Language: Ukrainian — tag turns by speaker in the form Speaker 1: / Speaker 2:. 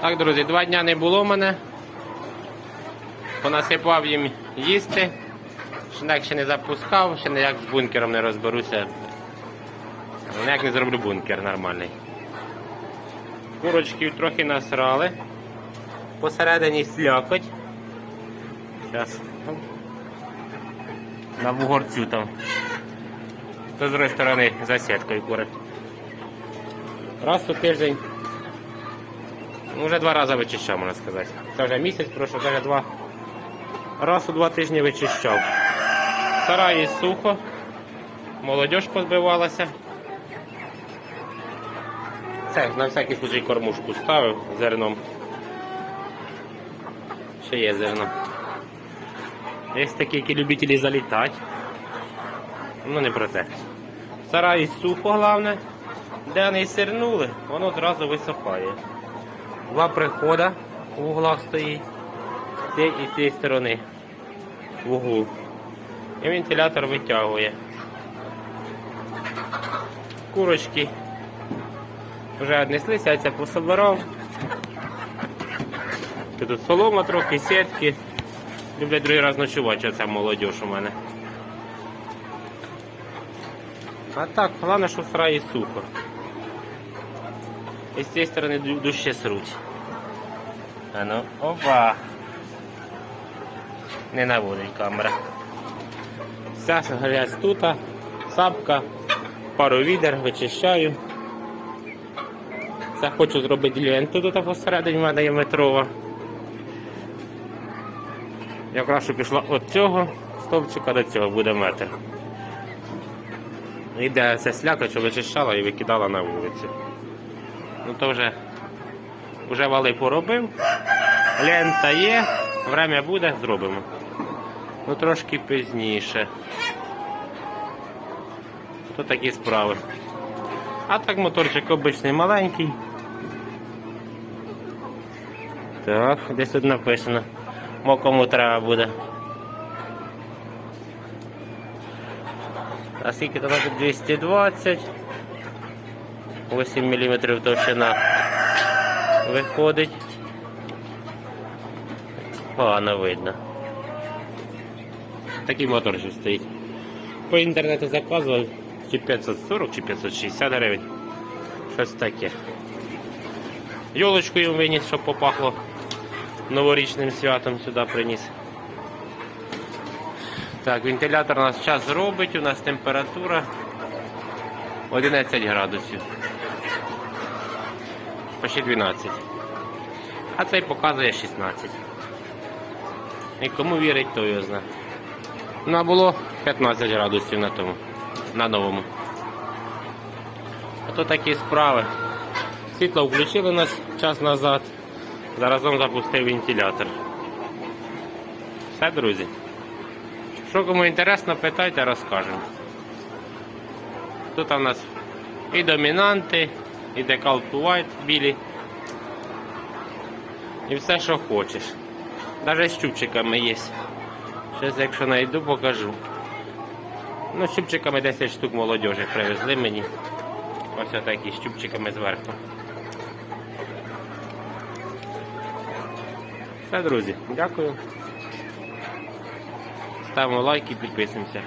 Speaker 1: Так, друзі, два дня не було мене. Понасипав їм їсти. Шинек ще не запускав, ще ніяк з бункером не розберуся. Ніяк не зроблю бункер нормальний. Курочків трохи насрали. Посередині слякоть. Зараз. На вугорцю там. З другої сторони за сіткою курить. Раз у тиждень. Вже два рази вичищав, можна сказати. Це вже місяць пройшов, вже два. Раз у два тижні вичищав. Сараї сухо. Молодіж позбивалася. Це на всякий случай кормушку ставив зерном. Ще є зерно. Є такі, які любителі залітати. Ну не про те. Сараї сухо головне. Де вони сирнули, воно зразу висохає. Два прихода в углах стоїть. З цієї і з цієї сторони. В углу. І вентилятор витягує. Курочки вже віднеслися, я це пособирав. Тут солома трохи, сітки. Люблять другий раз ночувати, оця молодь у мене. А так, головне, що в сараї сухо. І з цієї сторони ду- дужче сруть. А ну, опа. Не наводить камера. Вся грязь тут, сапка, пару відер, вичищаю. Це хочу зробити ленту тут посередині в мене є метрова. Якраз що пішла від цього стовпчика до цього буде метр. Іде ця сляка, що вичищала і викидала на вулицю. Ну то вже, вже вали поробив. Лента є, время буде, зробимо. Ну трошки пізніше. То такі справи. А так моторчик обичний маленький. Так, десь тут написано. Мо кому треба буде. А скільки тут 220. 8 мм товщина виходить. Погано видно. Такий моторчик стоїть. По інтернету заказував чи 540, чи 560 гривень. Щось таке. Йолочку їм виніс, щоб попахло новорічним святом сюди приніс. Так, вентилятор у нас час робить, у нас температура 11 градусів. Почти 12. А цей показує 16. І кому вірить, то його знає. Ну, а було 15 градусів на тому, на новому. А то такі справи. Світло включили нас час назад. Заразом запустив вентилятор. Все, друзі. Що кому інтересно, питайте, розкажемо. Тут у нас і домінанти, і декал white білі. І все, що хочеш. Навіть з чубчиками є. Зараз, якщо знайду, покажу. Ну, з чубчиками 10 штук молодежі привезли мені. Ось отакі з чубчиками зверху. Все, друзі, дякую. Ставимо лайк і підписуємося.